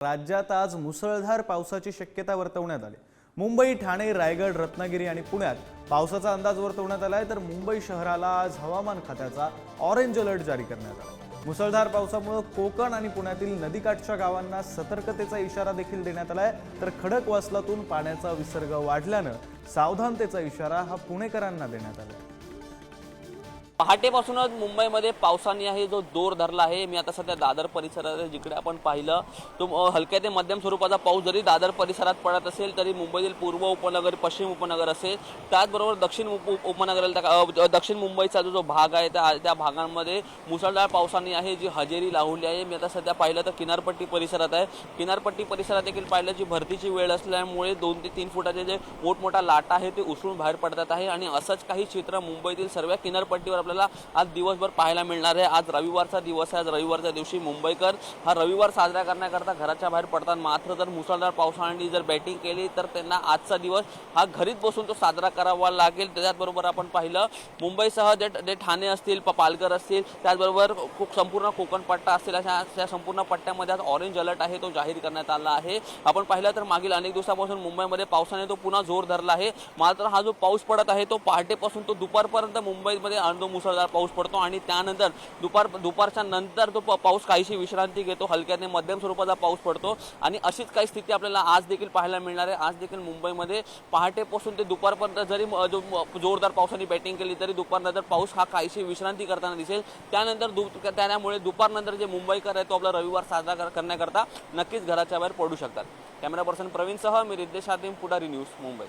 राज्यात आज मुसळधार पावसाची शक्यता वर्तवण्यात आली. मुंबई ठाणे रायगड रत्नागिरी आणि पुण्यात पावसाचा अंदाज वर्तवण्यात आलाय. तर मुंबई शहराला आज हवामान खात्याचा ऑरेंज अलर्ट जारी करण्यात आला. मुसळधार पावसामुळे कोकण आणि पुण्यातील नदीकाठच्या गावांना सतर्कतेचा इशारा देखील देण्यात आला आहे तर खडकवासलातून पाण्याचा विसर्ग वाढल्यानं सावधानतेचा इशारा हा पुणेकरांना देण्यात आला पहाटेपासूनच मुंबईमध्ये पावसाने आहे जो जोर धरला आहे. मी आता सध्या दादर परिसरात जिकडे आपण पाहिलं तो हलक्या ते मध्यम स्वरूपाचा पाऊस जरी दादर परिसरात पडत असेल तरी मुंबईतील पूर्व उपनगर पश्चिम उपनगर असेल त्याचबरोबर दक्षिण उप उपनगराला उपनगर दक्षिण मुंबईचा जो जो भाग आहे त्या त्या भागांमध्ये मुसळधार पावसाने आहे जी हजेरी लावली आहे. मी आता सध्या पाहिलं तर किनारपट्टी परिसरात आहे. किनारपट्टी परिसरात देखील पाहिलं जी भरतीची वेळ असल्यामुळे दोन ते तीन फुटाचे जे मोठमोठा लाटा आहे ते उसळून बाहेर पडतात आहे. आणि असंच काही चित्र मुंबईतील सर्व किनारपट्टीवर आपल्याला आज दिवसभर पाहायला मिळणार आहे. आज रविवारचा दिवस आहे. आज रविवारच्या दिवशी मुंबईकर हा रविवार साजरा करण्याकरता घराच्या बाहेर पडतात. मात्र जर मुसळधार पावसाने जर बॅटिंग केली तर त्यांना आजचा दिवस हा घरीच बसून तो साजरा करावा लागेल. त्याचबरोबर आपण पाहिलं मुंबईसह जे जे ठाणे असतील पालघर असतील त्याचबरोबर खूप संपूर्ण कोकण पट्टा असतील. अशा संपूर्ण पट्ट्यामध्ये आज ऑरेंज अलर्ट आहे तो जाहीर करण्यात आला आहे. आपण पाहिलं तर मागील अनेक दिवसापासून मुंबईमध्ये पावसाने तो पुन्हा जोर धरला आहे. मात्र हा जो पाऊस पडत आहे तो पहाटेपासून तो दुपारपर्यंत मुंबईमध्ये आणतो. मुसळधार पाऊस पडतो आणि त्यानंतर दुपार दुपारच्या नंतर तो पाऊस काहीशी विश्रांती घेतो हलक्याने मध्यम स्वरूपाचा पाऊस पडतो आणि अशीच काही स्थिती आपल्याला आज देखील पाहायला मिळणार आहे. आज देखील मुंबईमध्ये पहाटेपासून ते दुपारपर्यंत जरी जो जोरदार पावसाने बॅटिंग केली तरी दुपारनंतर पाऊस हा काहीशी विश्रांती करताना दिसेल. त्यानंतर दु त्यामुळे दुपारनंतर जे मुंबईकर आहे तो आपला रविवार साजरा करण्याकरता नक्कीच घराच्या बाहेर पडू शकतात. कॅमेरा पर्सन प्रवीणसह मी रिद्देश आदिम पुढारी न्यूज मुंबई.